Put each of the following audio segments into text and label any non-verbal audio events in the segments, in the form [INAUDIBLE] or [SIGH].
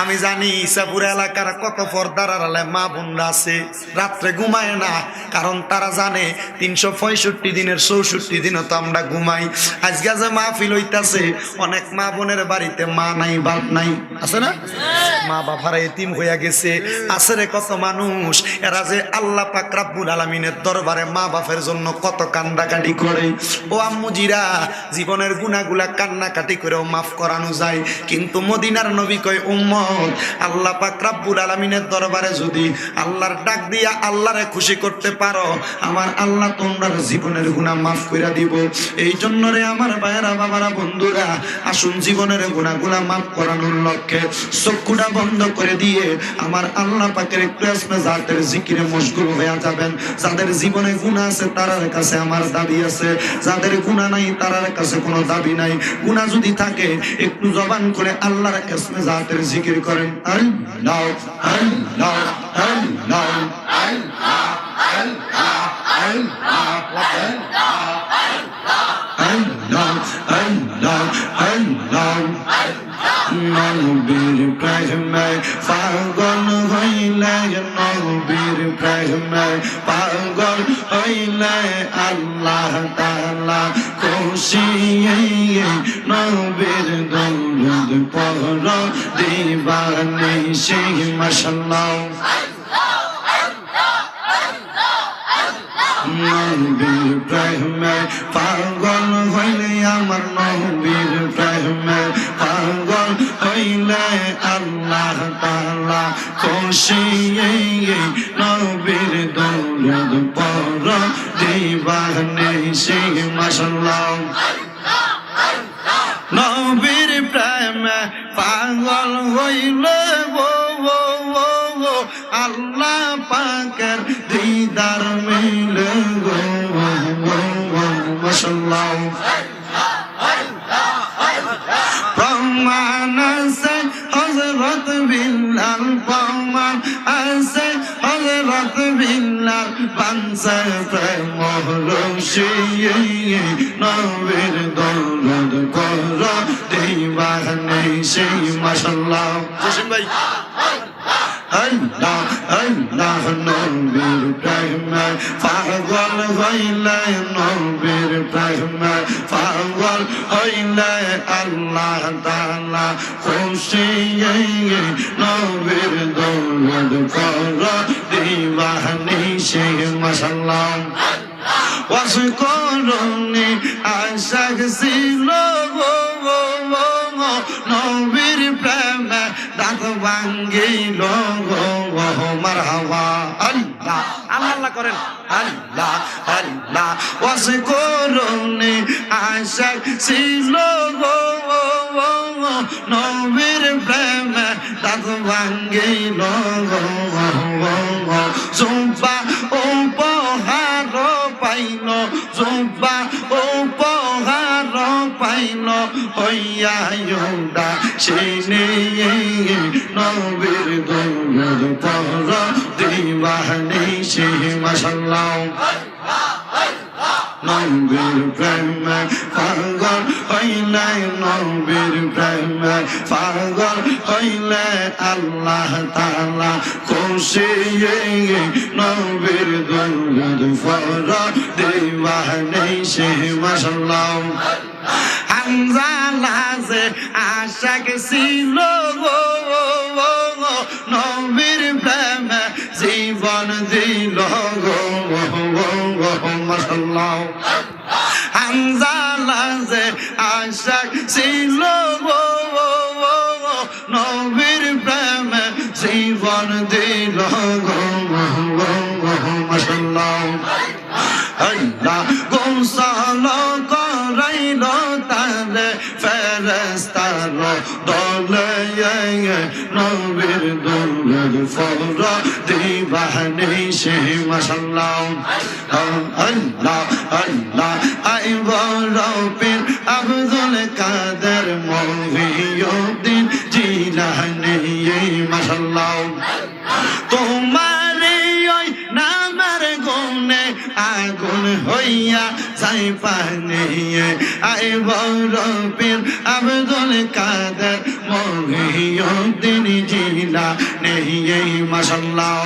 আমি জানি ইসাপুর এলাকার কত পর্দার আড়ালে মা বোনরা আছে। রাত্রে ঘুমায় না, কারণ তারা জানে তিনশো পঁয়ষট্টি দিনের চৌষট্টি দিনও তো আমরা ঘুমাই। আজকে যে মাহফিল হইতাছে, অনেক মা বোনের বাড়িতে মা নাই, বাপ নাই। আছে না? মা বাবারা এতিম হইয়া গেছে। আছে রে কত মানুষ, এরা যে আল্লাহ পাক রাব্বুল আলামিনের দরবারে মা বাপের জন্য কত কান্দাকাটি করে। ও আম্মুজিরা জীবনের গুণাগুলা কান্নাকাটি করেও মাফ করানো যায়। কিন্তু মদিনার নবী কয়, উম্মত আল্লাহ পাক রাব্বুল দরবারে যদি আল্লাহর ডাক দিয়া আল্লাহরে খুশি করতে পারো, আমার আল্লাহ তোমরা জীবনের মাফ করে দিব। এই জন্য রে আমার ভাইয়েরা, বাবারা, বন্ধুরা, আসুন জীবনের মাফ করানোর লক্ষ্যে চক্ষুটা বন্ধ করে দিয়ে আমার আল্লাহ পাকের একটু যাদের জিকিরে মশগুল হয়ে যাবেন। যাদের জীবনে গুণা আছে, তারার কাছে আমার দাবি আছে। যাদের গুণা নাই, তারার কাছে কোনো দাবি নাই। গুণা যদি থাকে, একটু জবান করে আল্লাহর কাছে যাদের জিকির করেন আল্লাহ আল্লাহ আল্লাহ আল্লাহ আল্লাহ আল্লাহ নবীর প্রেমে পাগল হইলে নবীর প্রেমে পাগল হইলে আল্লাহ তাআলা খুশি নবীর দৌলত পর দিবানি সেই মাশাল্লাহ নবীর নবীর দৌলত কর দিবার নেই সেই মাসাল্লাহ জসিম ভাই আল্লাহ আল্লাহ নবীর প্রেমে পাগল হইলে নবীর প্রেমে পাগল হইলে আল্লাহ তাআলা খুশি নবীর দৌলত কর দিবানি সে মাশাল্লাহ গো গো গো নবীর প্রেমে দাঁত ভাঙ্গিল গো মারহাবা আল্লাহ আল্লাহ করেন আল্লাহ আল্লাহ ওয়াসকুরুনি আশাক ছিল গো নবীর প্রেমে দাঁত ভাঙ্গিল জুম্পা পাইল জুব্বা উপহার পাইল হইয়া ইউদা সেনে নবীর দৌলত পর দিবানি সে মাসাল্লাহ নবীর প্রেমে পাগল হইলে নবীর প্রেমে পাগল হইলে আল্লাহ তাআলা খুশি নবীর দৌলত ফর দিবানি সে মাশাল্লাহ হামজালা যে আশাক ছিল গো হামজালা যে আশাক ছিল গো গো গো গো নবীর প্রেমে জীবন দিল গো গো গো গো মাশাল্লাহ আল্লাহ গোসাল করাইল তারে ফেরেস্তার দলে নবীর দৌলত ফর দিবানি সে, মাশাল্লাহ। আল্লাহ আই বড় পীর আব্দুল কাদের মহিউদ্দিন জিলানি মাশাল্লাহ। তোমার ওই নামের গুণে আগুন হইয়া যাই পানি আই বড় পীর আব্দুল কাদের মহিউদ্দিন জিলা নেই এই মাসাল্লাহ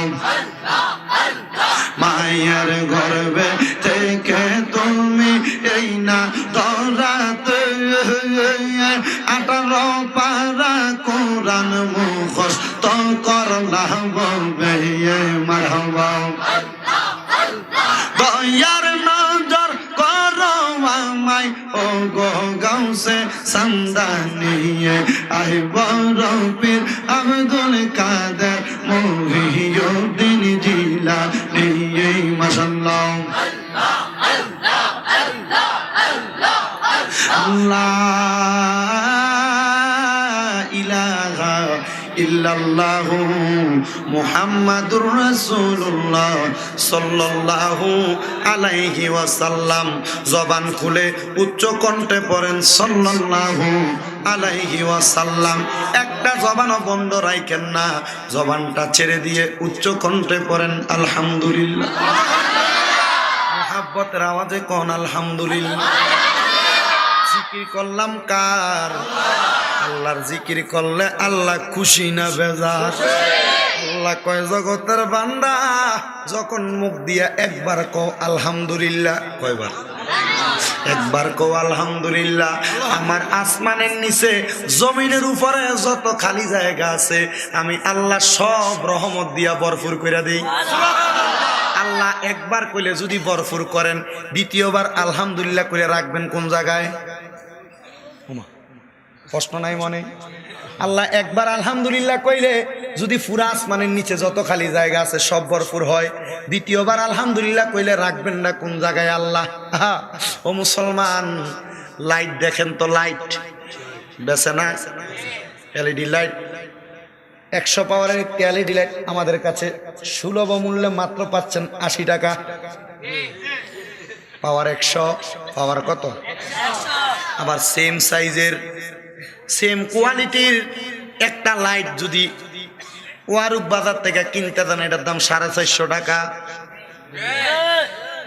মায়ের গর্বে থেকে তুমি এই না তরাতে আঠারো পারা কোরআন মুখস্ত করলাম বলবে মারহবা দয়ার নজর করো আমায় ও গো গাউসে সন্দানিয়ে আই বড় পীর আব্দুল কাদের মহিউদ্দিন জিলা নিয়ে আল্লাহ ইলাহা ইল্লাল্লাহু মুহাম্মাদুর রাসূলুল্লাহ সাল্লাল্লাহু আলাইহি ওয়াসাল্লাম। জবান খুলে উচ্চ কণ্ঠে পড়েন সাল্লাল্লাহু আলাইহি ওয়াসাল্লাম, একটা জবানও বন্ধ রাখেন না। জবানটা ছেড়ে দিয়ে উচ্চ কণ্ঠে পড়েন, আলহামদুলিল্লাহ। মোহাব্বতের আওয়াজে কোন, আলহামদুলিল্লাহ। জিকির করলাম কার? আল্লাহর জিকির করলে আল্লাহ খুশি না বেজার? আল্লাহ কয়, জগতের বান্দা, যখন মুখ দিয়া একবার কও, আলহামদুলিল্লাহ, কয়বার? একবার কও, আলহামদুলিল্লাহ, আমার আসমানের নিচে, জমিনের উপরে যত খালি জায়গা আছে, আমি আল্লাহ সব রহমত দিয়া ভরপুর করে দিই। আল্লাহ একবার কইলে যদি বরফুর করেন, দ্বিতীয়বার আলহামদুলিল্লাহ করে রাখবেন কোন জায়গায়? প্রশ্ন নাই মনে? আল্লাহ একবার আলহামদুলিল্লাহ কইলে যদি ফুরা আসমানের নিচে যত খালি জায়গা আছে সব ভরপুর হয়। দ্বিতীয়বার আলহামদুলিল্লাহ কইলে রাখবেন না কোন জায়গায় আল্লাহ। ও মুসলমান লাইট দেখেন তো লাইট বেছে না? এলইডি লাইট একশো পাওয়ারের একটি এলইডি লাইট আমাদের কাছে সুলভ মূল্যে মাত্র পাচ্ছেন আশি টাকা। পাওয়ার একশো পাওয়ার কত? আবার সেম সাইজের সেম কোয়ালিটির একটা লাইট যদি ওয়ারুক বাজার থেকে কিনতে যান এটার দাম সাড়ে চারশো টাকা।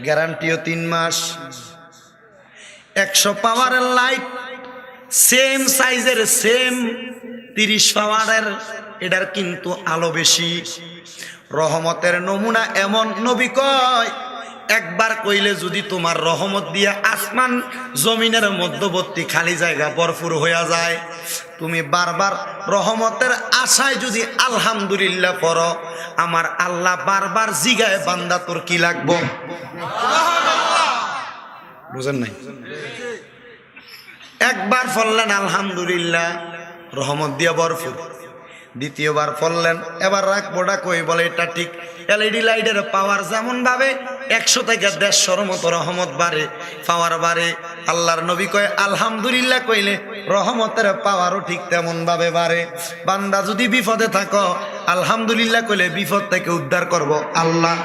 গ্যারান্টিও তিন মাস। একশো পাওয়ারের লাইট, সেম সাইজের, সেম তিরিশ পাওয়ারের, এটার কিন্তু আলো বেশি। রহমতের নমুনা এমন নবী কয় একবার কইলে যদি তোমার রহমত দিয়ে আসমান জমিনের মধ্যবর্তী খালি জায়গা ভরপুর হইয়া যায়, তুমি বারবার রহমতের আশায় যদি আলহামদুলিল্লাহ পড়ো, আমার আল্লাহ বারবার জিগায়, বান্দা তোর কি লাগবো? বুঝেন নাই? একবার ফললেন আলহামদুলিল্লাহ, রহমত দিয়া বরফুর দ্বিতীয়বার ফললেন, এবার রাখবোটা কই বলে, এটা ঠিক এলইডি লাইটের পাওয়ার যেমন ভাবে, একশো থেকে দেড়শোর মতো রহমত বাড়ে। পাওয়ার বাড়ে, আল্লাহর নবী কয়, আলহামদুলিল্লাহ কইলে রহমতের পাওয়ারও ঠিক তেমন ভাবে বাড়ে। বান্দা যদি বিপদে থাকো, আলহামদুলিল্লাহ কইলে বিপদ থেকে উদ্ধার করব আল্লাহ।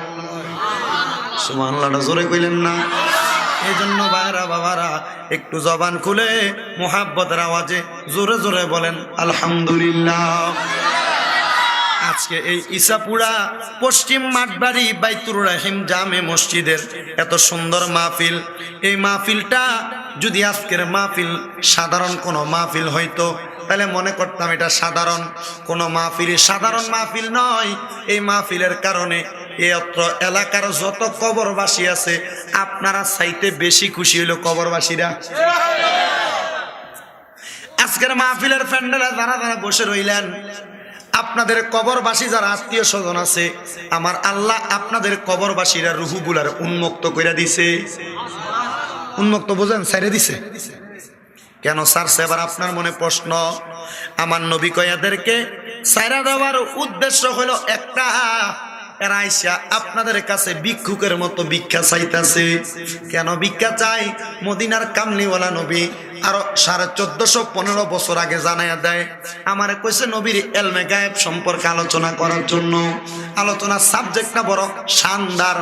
সুমান জোরে কইলেন না? এই জন্য ভাইরা বাবারা, একটু জবান খুলে, মোহাব্বতের আওয়াজে জোরে জোরে বলেন, আলহামদুলিল্লাহ। আজকে এই ইসাপুরা পশ্চিম মাঠবাড়ি বাইতুর রাহিম জামে মসজিদের এত সুন্দর মাহফিল। এই মাহফিলটা যদি আজকের মাহফিল সাধারণ কোনো মাহফিল হইতো, তাহলে মনে করতাম এটা সাধারণ। কোনো মাহফিল সাধারণ মাহফিল নয়। এই মাহফিলের কারণে এই অত্র এলাকার যত কবরবাসী আছে, আপনারা চাইতে বেশি খুশি হইল কবরবাসীরা। আজকের মাহফিলের প্যান্ডেলে যারা যারা বসে রইলেন আপনাদের কবরবাসী যারা আত্মীয় স্বজন আছে, আমার আল্লাহ আপনাদের কবরবাসীরা রুহুগুলার উন্মুক্ত করে দিছে। উন্মুক্ত বোঝেন ছেড়ে দিছে? কেন স্যার এবার আপনার মনে প্রশ্ন। আমার নবী কয়াদেরকে সাইরা দেওয়ার উদ্দেশ্য হলো একটা। এরা আপনাদের কাছে ভিক্ষুকের মতো ভিক্ষা চাইতেছে। কেন ভিক্ষা চাই? মদিনার কামলিওয়ালা নবী আরও সাড়ে চোদ্দশো পনেরো বছর আগে জানাইয়া দেয়। আমার কইছে, নবীর এলমে গায়েব সম্পর্কে আলোচনা করার জন্য আলোচনার সাবজেক্টটা বড় শানদার,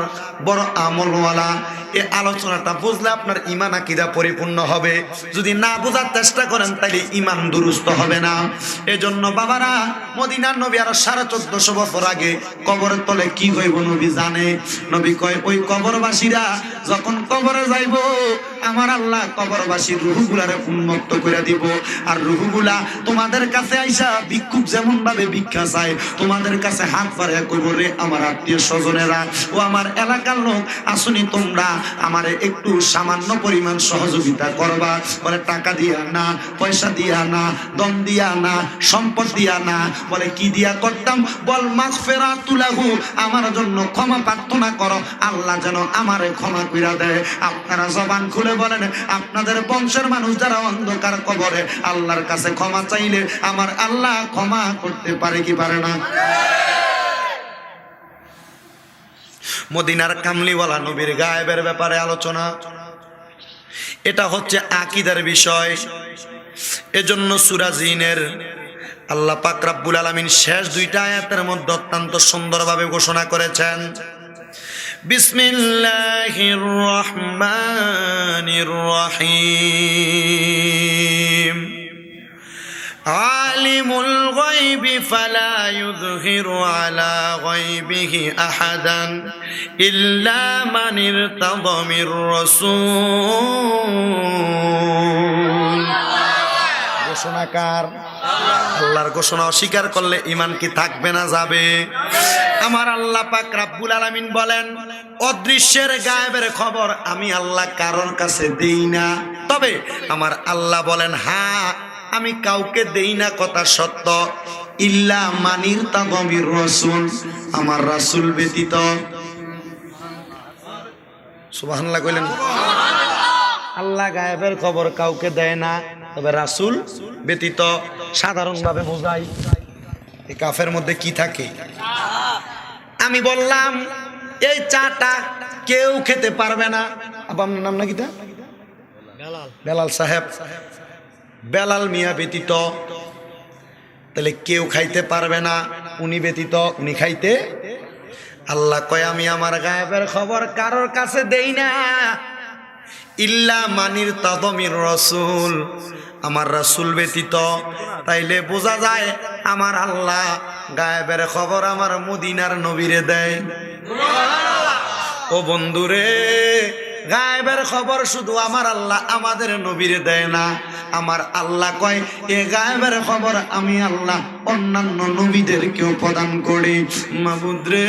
বড় আমলওয়ালা। এই আলোচনাটা বুঝলে আপনার ইমান আকিদা পরিপূর্ণ হবে। যদি না বোঝার চেষ্টা করেন তাহলে ইমান দুরুস্ত হবে না। এজন্য বাবারা, মদিনার নবী আরও সাড়ে চোদ্দশো বছর আগে কবরের তলে কি হইব নবী জানে। নবী কয়, ওই কবরবাসীরা যখন কবরে যাইব, আমার আল্লাহ কবরবাসীর রুহুগুলারে উন্মুক্ত করে দিব। আর রুহুগুলা তোমাদের কাছে আইসা ভিক্ষুক যেমন ভাবে ভিক্ষা চায়, তোমাদের কাছে হাত পারে করব রে আমার আত্মীয় স্বজনেরা ও আমার এলাকার লোক, আসুনি তোমরা আমারে একটু সামান্য পরিমাণ সহযোগিতা করবা। বলে, টাকা দিয়া না, পয়সা দিয়া না, দম দিয়া না, সম্পদ দিয়া না। বলে, কি দিয়া করতাম? বল মাছ ফেরা তুলাহু আমার জন্য ক্ষমা প্রার্থনা করো। আল্লাহ যেন আমারে ক্ষমা কইরা দেয়। আপনারা জবান খুলে বলেন, আপনাদের বংশের মানুষ যারা অন্ধকার কবরে, আল্লাহর কাছে ক্ষমা চাইলে আমার আল্লাহ ক্ষমা করতে পারে কি পারে না? মদিনার কামলিওয়ালা নবীর গায়েবের ব্যাপারে আলোচনা। এটা হচ্ছে আকিদার বিষয়। এজন্য সুরাজিনের আল্লাহ পাক রাব্বুল আলামিন শেষ দুইটা আয়াতের মধ্যে অত্যন্ত সুন্দরভাবে ঘোষণা করেছেন। বিসমিল্লাহির রহমানির রহিম। আলিমুল গায়বি ফালা ইউযহিরু আলা গায়বিহি আহাদান ইল্লা মান ইরতাদা মির রাসূল। ঘোষণাকার। আল্লাহর ঘোষণা অস্বীকার করলে ইমান কি থাকবে না যাবে? আমার আল্লাহ পাক রাব্বুল আলামিন বলেন অদৃশ্যের গায়েবের খবর আমি আল্লাহ কারোর কাছে দেই না। তবে আমার আল্লাহ বলেন হ্যাঁ আমি কাউকে দেই না কথা সত্য, ইল্লা মানির তাগমির রসুল আমার রাসূল ব্যতীত। সুবহানাল্লাহ কইলেন। আল্লাহ গায়েবের খবর কাউকে দেয় না, তবে রাসূল ব্যতীত। সাধারণভাবে বোঝাই এই কাফের মধ্যে কি থাকে? আমি বললাম, এই চাটা কেউ খেতে পারবে না। আপনার নাম নাকি তা? বেলাল সাহেব। বেলাল মিয়া ব্যতীত। তাহলে কেউ খাইতে পারবে না, উনি ব্যতীত উনি খাইতে আল্লাহ কয়, আমি আমার গায়েবের খবর কারোর কাছে দেই না। ইল্লা মানির তদমির রসুল, আমার রসুল ব্যতীত। তাইলে বোঝা যায় আমার আল্লাহ গায়েবের খবর আমার মদিনার নবীরে দেয়। ও বন্ধুরে গায়েবের খবর শুধু আমার আল্লাহ আমাদের নবীর দেয় না। আমার আল্লাহ কয়, এ গায়েবের খবর আমি আল্লাহ অন্যান্য নবীদেরকেও প্রদান করি। মাবুদ্রে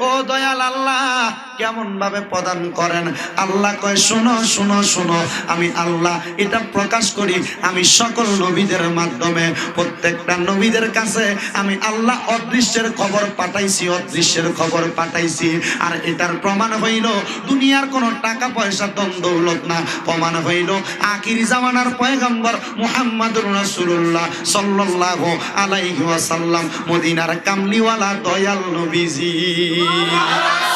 ও দয়াল আল্লাহ, কেমন ভাবে প্রদান করেন? আল্লাহ কয়, শোনো শোনো, শুনো, আমি আল্লাহ, এটা প্রকাশ করি আমি সকল নবীদের মাধ্যমে। প্রত্যেকটা নবীদের কাছে আমি আল্লাহ অদৃশ্যের খবর পাঠাইছি, অদৃশ্যের খবর পাঠাইছি। আর এটার প্রমাণ হইল, দুনিয়ার কোনো টাকা পয়সা দম দৌলত না। প্রমাণ হইল, আখির জামানার পয়গম্বর মুহাম্মাদুর রাসূলুল্লাহ সাল্লাল্লাহু আলাইহি ওয়াসাল্লাম, মদিনার কামলিওয়ালা দয়াল নবীজি। Bye.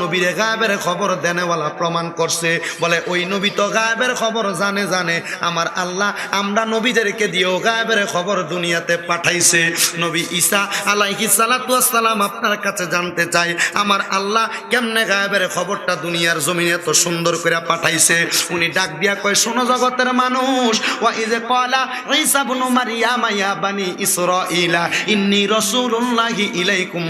নবীর গায়েবের খবর দেনেওয়ালা প্রমাণ করছে। বলে, ওই নবী তো গায়েবের খবর জানে জানে। আমার আল্লাহ আমরা নবীদেরকে দিয়েও গায়েবের খবর দুনিয়াতে পাঠাইছে। নবী ঈসা আলাইহি আপনার কাছে জানতে চাই, আমার আল্লাহ কেমনে গায়েবের খবরটা দুনিয়ার জমিনে এত সুন্দর করে পাঠাইছে? উনি ডাক দিয়া কয়, শোনো জগতের মানুষ ক্বালা ঈসা ইবনু মারইয়াম ইয়া বানি ইসরাঈলা, ইন্নী ইলাইকুম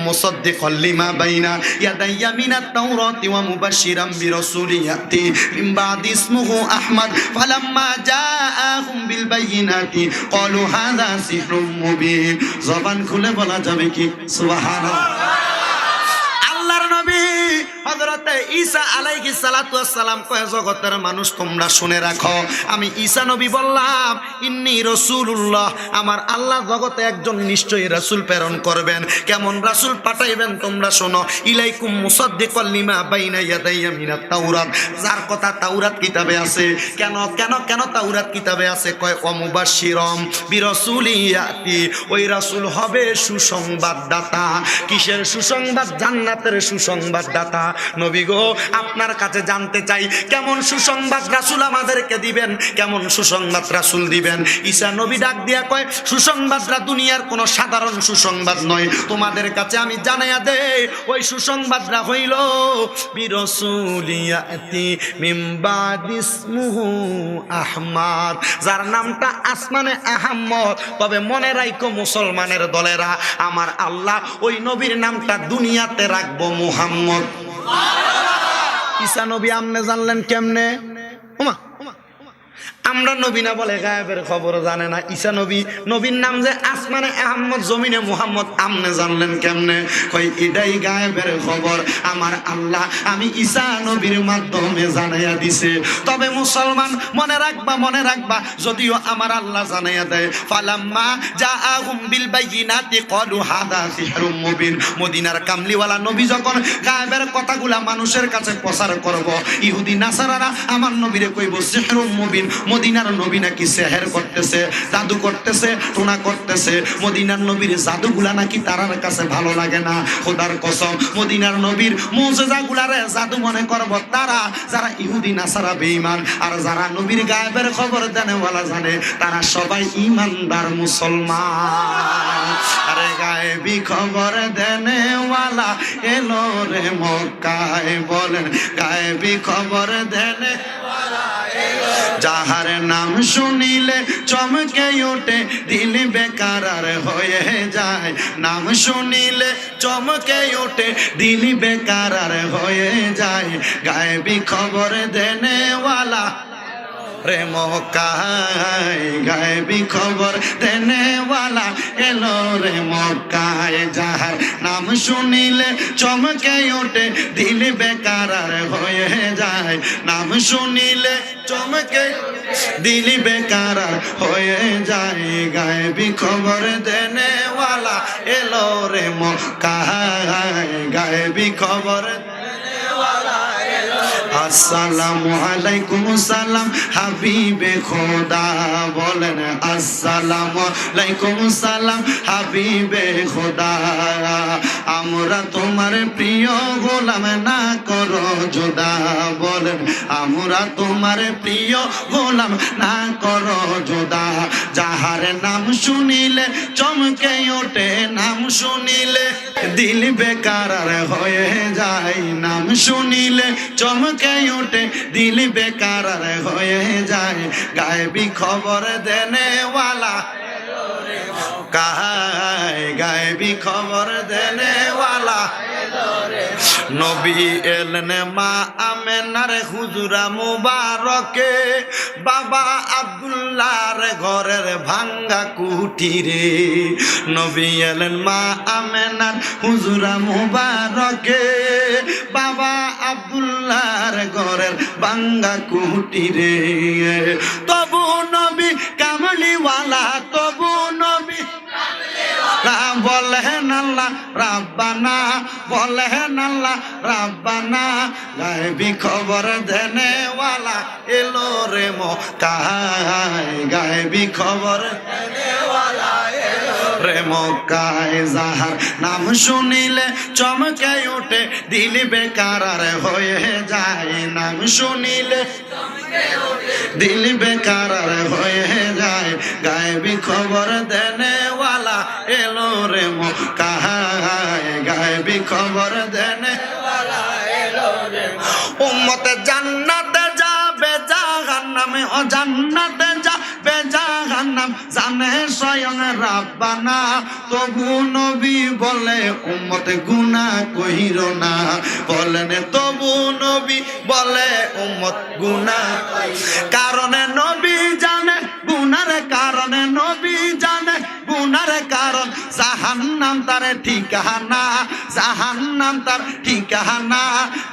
লিমা বাইনা মিনাত তাওরাতি ওয়া মুবাশশিরাম বিরাসূলিন ইয়াতি মিন বাদি ইসমুহু আহমদ ফালাম্মা জাআহুম বিল বাইয়িনাতি ক্বালু হাযা সিহরুম মুবিন জবান খুলে বলা যাবে কি? সুবহানাল্লাহ। আল্লাহর নবী মানুষ, তোমরা শুনে রাখো, আমি ঈসা নবী বললাম, ইন্নী রাসূলুল্লাহ, আমার আল্লাহ জগতে একজন নিশ্চয়ই রাসূল প্রেরণ করবেন। কেমন রাসূল পাঠাইবেন তোমরা শোনো। ইলাইকুম মুসাদ্দিকাল লিমা যার কথা তাওরাত কিতাবে আছে। কেন কেন কেন তাওরাত কিতাবে আছে? কয় অমুবাশশিরম বিরাসূলিয়াতি ওই রাসূল হবে সুসংবাদদাতা। কিসের সুসংবাদ? জান্নাতের সুসংবাদদাতা। নবী গো, আপনার কাছে জানতে চাই, কেমন সুসংবাদ রাসুল আমাদেরকে দিবেন? কেমন সুসংবাদ রাসুল দিবেন? ঈসা নবী ডাক দিয়া কয় সুসংবাদরা দুনিয়ার কোনো সাধারণ সুসংবাদ নয়। তোমাদের কাছে আমি জানাইয়া দে, ওই সুসংবাদরা হইল আহমাদ। যার নামটা আসমানে আহম্মদ। তবে মনে রাখো মুসলমানের দলেরা, আমার আল্লাহ ওই নবীর নামটা দুনিয়াতে রাখব মুহাম্মদ। ঈসা নবী আমনে জানলেন কেমনে? আমরা নবী না বলে গায়েবের খবর জানে না। ঈসা নবী, নবীর নাম যে আসমানে আহম্মদ, জমিনে মুহাম্মদ, আমনে জানলেন কেমনে? কই, এটাই গায়েবের খবর। আমার আল্লাহ, আমি ঈসা নবীর মাধ্যমে জানাইয়া দিছে। তবে মুসলমান, মনে রাখবা মনে রাখবা, যদিও আমার আল্লাহ জানাইয়া দেয়, ফালাম্মা যা আহুম বিল বাইয়িনাতি ক্বালু হাদা সিহরুম মুবিন। মদিনার কামলিওয়ালা নবী যখন গায়েবের কথাগুলা মানুষের কাছে প্রচার করব, ইহুদি, নাসারারা আমার নবীরে কইব, সিহরুম মুবিন মদিনার নবী নাকি সেহের করতেছে, জাদু করতেছে, টোনা করতেছে। মদিনার নবীর জাদুগুলা নাকি তারার কাছে ভালো লাগে না, খোদার কসম। মদিনার নবীর মুজেজাগুলারে জাদু মনে করব তারা, যারা ইহুদি, নাসারা বেঈমান, আর যারা নবীর গায়েবের খবর দেনেওয়ালা জানে, তারা সবাই ইমানদার মুসলমান। আরে গায়েবি খবর দেনেওয়ালা এলো রে মক্কায় বলেন, গায়েবি খবর দেনে যাহার নাম শুনিলে চমকে ওঠে দিল বেকার আর হয়ে যায়। নাম শুনিলে চমকে ওঠে দিল বেকার আর হয়ে যায়। গায়েবি খবর দেনেওয়ালা রে মক্কায় গায়েবি খবর দেনেওয়ালা এলো রে মক্কায়। যাহার নাম শুনিলে চমকে ওঠে, দিল বেকার আর হয়ে যায়। নাম শুনিলে চমকে, দিল বেকার আর হয়ে যায়। গায়েবি খবর দেনেওয়ালা এলো রে মক্কায় গায়েবি খবর আসসালামু আলাইকুম সালাম হাবিবে খোদা বলেন আসসালামু আলাইকুম সালাম হাবিবে খোদা। আমরা তোমার প্রিয় গোলাম না করো জোদা বলেন। আমরা তোমার প্রিয় গোলাম না করো জোদা যাহার নাম শুনিলে চমকে ওঠে, নাম শুনিলে দিল বেকার হয়ে যায়। নাম শুনিলে চমকে ওঠে, দিল বেকার হয়ে যায়। গায়েবি খবর দেনেওয়ালা। কাহায় গায়েবি খবর দেনেওয়ালা। নবী এলেন, মা আমেনার হুজুরা মুবারকে। বাবা আব্দুল্লাহর ঘরের ভাঙ্গা কুটিরে নবী এলেন, মা আমেনার হুজুরা মুবারকে। বাবা আব্দুল্লাহর ঘরের ভাঙ্গা কুটিরে তবু নবী কামলিওয়ালা, তবু বলেন আল্লাহ, রাব্বানা, বলেন আল্লাহ, রাব্বানা। গায়বি খবর দেনে ওয়ালা এলো রে মক্কায়। গায়বি খবর রে মক্কায় যাহার নাম শুনিলে চমকে ওঠে দিল বেকার হয়ে যায়। নাম শুনিলে দিল বেকার হয়ে যায়। গায়েবি খবর দেনেওয়ালা এলো রে মক্কায়। গায়েবি খবর দেনে উম্মতে জান্নাতে যাবে, জাহান্নামে ও জান্নাতে জানে স্বয়ং রাব্বানা তবু নবী বলে, উম্মতে গুনাহ কহির না। বলেন, তবু নবী বলে, উম্মত গুনাহ কারণে নবী জানে, গুনার কারণে নবী জানে, গুনার কারণ জাহান্নাম তার ঠিকানা, জাহান্নাম তার ঠিকানা।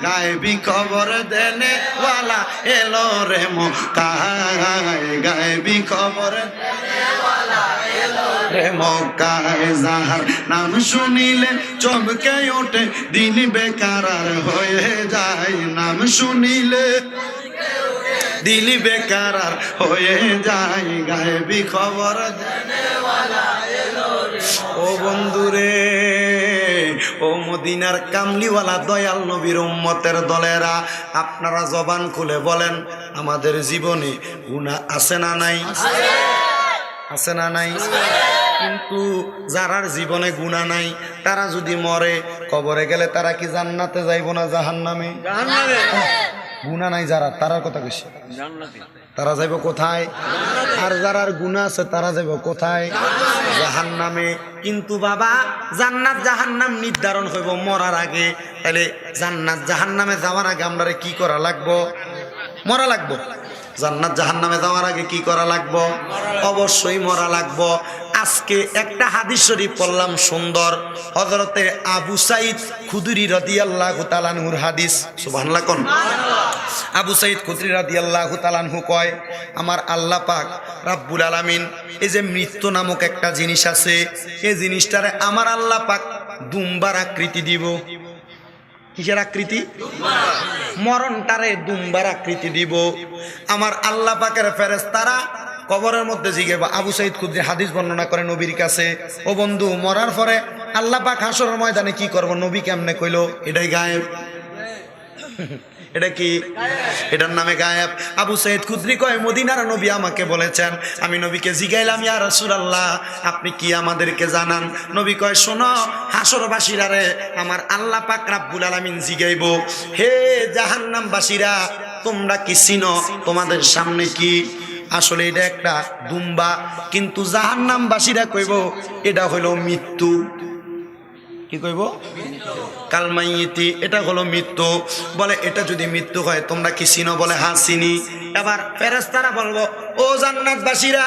গায়েবি খবর দেনে ওয়ালা এলো রে মক্কায় গায়েবি খবর রে মক্কায় যাহার নাম শুনিলে চমকে ওঠে, দিন বেকার হয়ে যায়। নাম শুনিলে দিল বেকার হয়ে যায়। গায়েবি খবর ও বন্ধুরে, ও মদিনার কামলিওয়ালা দয়াল নবীর উম্মতের দলেরা, আপনারা জবান খুলে বলেন, আমাদের জীবনে গুণা আছে না নাই? আছে না নাই? কিন্তু যারার জীবনে গুণা নাই তারা যদি মরে কবরে গেলে তারা কি জান্নাতে যাইব না জাহান্নামে? গুণা নাই যারা তারার কথা কইছি। তারা যাইব কোথায়? আর যারার গুণা আছে তারা যাইব কোথায়? জাহান নামে কিন্তু বাবা জান্নাত জাহান্নাম নির্ধারণ হইব মরার আগে। তাহলে জান্নাত জাহান নামে যাওয়ার আগে আমরা কি করা লাগবো? মরা লাগবো। জান্নাত জাহান নামে যাওয়ার আগে কি করা লাগবো। অবশ্যই মরা লাগবো। আজকে একটা হাদিস শরীফ পড়লাম সুন্দর। হজরতে আবু সাইদ খুদুরি রদিয়াল্লাহ তালানহুর হাদিস। সুবহানাল্লাহ কোন? আবু সাইদ খুদরি রাদিয়াল্লাহু তাআলাহু কয় আমার আল্লাহ পাক রাব্বুল আলামিন এই যে মৃত্যু নামক একটা জিনিস আছে এই জিনিসটারে আমার আল্লাহ পাক দুম্বার আকৃতি দিব। কিসের আকৃতি। মরণটারে দুম্বার আকৃতি দিব। আমার আল্লাহ পাকের ফেরেশতারা কবরের মধ্যে জিগেবা আবু সাইদ খুদ্রি হাদিস বর্ণনা করে নবীর কাছে, ও বন্ধু, মরার পরে আল্লাহ পাক হাসরের ময়দানে কি করব? নবী কেমনে কইলো, এটাই গায়েব। [LAUGHS] এটা কি? এটার নামে গায়েব। আবু সৈয়দ খুদ্রি কয়, মদিনার নবী আমাকে বলেছেন, আমি নবীকে জিগাইলাম, ইয়া রাসূলুল্লাহ, আপনি কি আমাদেরকে জানান? নবী কয়, শোনো, হাসরবাসীরা রে, আমার আল্লাহ পাক রাব্বুল আলামিন জিগাইব। হে জাহান্নামবাসীরা, তোমরা কি চিনো? তোমাদের সামনে কি আসলে এটা একটা দুম্বা, কিন্তু যাহার নাম জাহান্নামবাসীরা কইব, এটা হলো মৃত্যু। কি কইব? কালমাইতি এটা হলো মৃত্যু। বলে, এটা যদি মৃত্যু হয়, তোমরা কি চিনো? বলে হ্যাঁ চিনি। এবার ফেরেস্তারা বলব, ও জান্নাতবাসীরা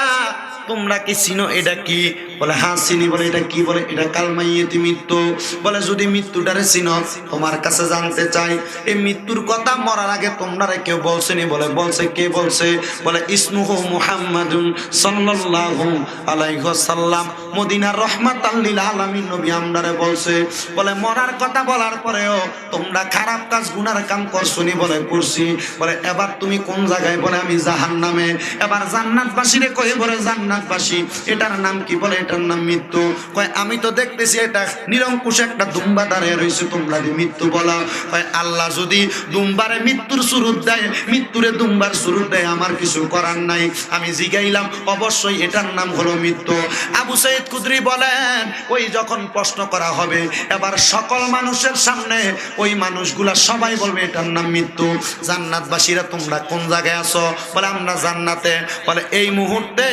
তোমরা কি চিনো এটা কি? বলে হ্যাঁ চিনি। বলে, এটা কি? বলে, এটা কালমাইয়েতি মৃত্যু। বলে, যদি মৃত্যুটারে চিনো, তোমার কাছে জানতে চাই, এই মৃত্যুর কথা মরার আগে তোমরা কেউ বলছেনি বলে, বলছে কে বলছে? বলে ইসমুহু মুহাম্মাদুন সাল্লাল্লাহু আলাইহি ওয়াসাল্লাম। মদিনার রহমাত আল্লিল আলামিন নবী আমরারে বলছে, বলে, মরার কথা বলার পরেও তোমরা খারাপ কাজ, গুনার কাম করছনি বলে, করছি। বলে, এবার তুমি কোন জায়গায়? বলে, আমি জাহান্নামে। এবার জান্নাতবাসীরে কই বলে জান্নাতবাসী এটার নাম কি বলে? এটার নাম মৃত্যু। কয়, আমি তো দেখতেছি এটা নিরঙ্কুশ একটা দুম্বা দাঁড়িয়ে রয়েছে তোমরা মৃত্যু বলা। কয়, আল্লাহ যদি দুম্বারে মৃত্যুর দেয়, মৃত্যুরে দুম্বার দেয়, আমার কিছু করার নাই। আমি জিগাইলাম, অবশ্যই এটার নাম হলো মৃত্যু। আবু সৈয়দ কুদরি বলেন, ওই যখন প্রশ্ন করা হবে, এবার সকল মানুষের সামনে ওই মানুষগুলা সবাই বলবে, এটার নাম মৃত্যু। জান্নাতবাসীরা তোমরা কোন জায়গায় আছো? বলে, আমরা জান্নাতে। বলে, এই মুহূর্তে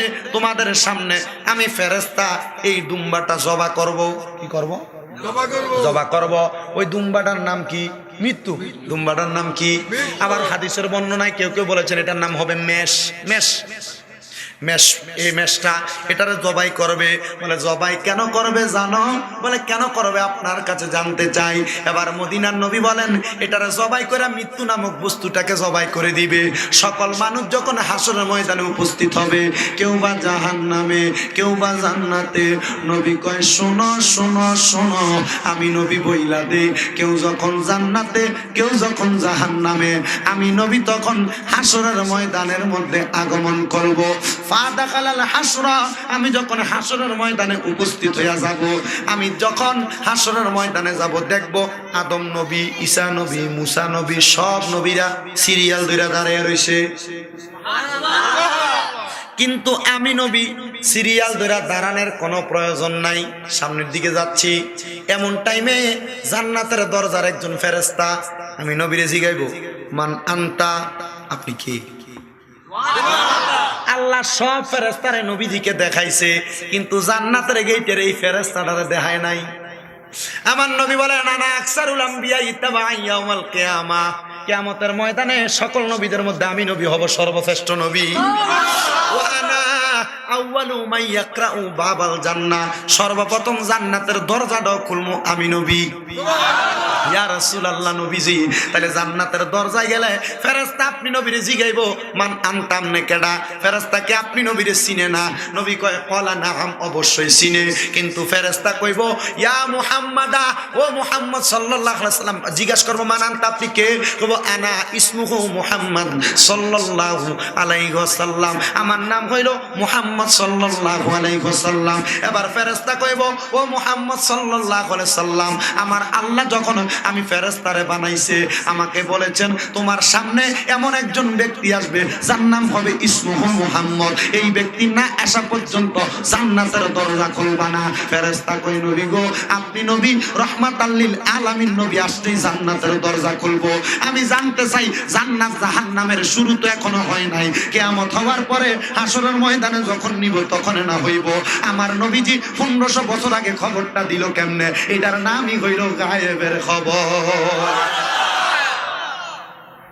তোমাদের সামনে আমি ফেরেস্তা এই দুম্বাটা জবা করব। কি করব? জবা করব। ওই দুম্বাটার নাম কি? মৃত্যু। দুম্বাটার নাম কি? আবার হাদিসের বর্ণনায় কেউ কেউ বলেছেন এটার নাম হবে মেষ। মেষ। মেষ এই মেষটা এটারে জবাই করবে। বলে, জবাই কেন করবে জানো? বলে, কেন করবে আপনার কাছে জানতে চাই। এবার মদিনার নবী বলেন, এটারে জবাই করে মৃত্যু নামক বস্তুটাকে জবাই করে দিবে। সকল মানুষ যখন হাসরের ময়দানে উপস্থিত হবে, কেউ বা জাহান নামে কেউ বা জান্নাতে, নবী কয়, শোনো শোনো শোনো, আমি নবী বইলা দে। কেউ যখন জান্নাতে, কেউ যখন জাহান নামে আমি নবী তখন হাসরের ময়দানের মধ্যে আগমন করব। আমি যখন হাসরের ময়দানে উপস্থিত হইয়া যাব, আমি যখন হাসরের ময়দানে যাব, দেখব আদম নবী, ঈসা নবী, মুসা নবী, সব নবীরা সিরিয়াল ধরে দাঁড়িয়ে রয়েছে কিন্তু আমি নবী, সিরিয়াল ধরে দাঁড়ানোর কোনো প্রয়োজন নাই, সামনের দিকে যাচ্ছি। এমন টাইমে জান্নাতের দরজার একজন ফেরেস্তা আমি নবীরে জিগাইব, মান আন্তা? আপনি কি? আল্লাহ সব ফেরেস্তারে নবীজিকে দেখাইছে কিন্তু জান্নাতের গেইটের এই ফেরেস্তাটারে দেখায় নাই। আমার নবী বলে নানা আকসারুল আম্বিয়া কে কিয়ামা। কিয়ামতের ময়দানে সকল নবীদের মধ্যে আমি নবী হব সর্বশ্রেষ্ঠ নবী। ওয়া আনা আউয়ালু ইয়াকরাউ বাবাল জান্নাহ। সর্বপ্রথম জান্নাতের দরজাটাও খুলমু আমি নবী। ইয়া রাসূলুল্লাহ নবীজি তাহলে জান্নাতের দরজায় গেলে ফেরেশতা আপনি নবীরে জিগাইবো মান আনতাম নে কেডা? ফেরেশতাকে আপনি নবীরে চিনে না। নবী কয় কলা নাহাম অবশ্যই চিনে। কিন্তু ফেরেশতা কইব ইয়া মুহাম্মাদা ও মুহাম্মদ সাল্লাল্লাহু আলাইহি সাল্লাম জিজ্ঞাসা করব মান আনতা আপনি কে? কইব আনা ইসমুহু মুহাম্মদ সাল্লাল্লাহু আলাইহি ওয়াসাল্লাম। আমার নাম হইল মুহাম্মদ সাল্লাল্লাহু আলাইহি ওয়াসাল্লাম। এবার ফেরেশতা কইব, ও মুহাম্মদ সাল্লাল্লাহু আলাইহি সাল্লাম আমার আল্লাহ যখন আমি ফেরেশতারে বানাইছে, আমাকে বলেছেন, তোমার সামনে এমন একজন ব্যক্তি আসবে, যার নাম হবে ইসমুহু মুহাম্মদ। এই ব্যক্তি না আসা পর্যন্ত জান্নাতের দরজা খুলবা না। ফেরেশতা কই নবী গো, আপনি নবী রহমাতাল্লিল আলামিন নবী আসতেই জান্নাতের দরজা খুলবো। আমি জানতে চাই, জান্নাত জাহান্নামের শুরু তো এখনও হয় নাই। কেয়ামত হওয়ার পরে হাসরের ময়দানে যখন নিব, তখন না হইব। আমার নবীজি পনেরোশো বছর আগে খবরটা দিল কেমনে? এটার নামই হইল গায়েবের খবর।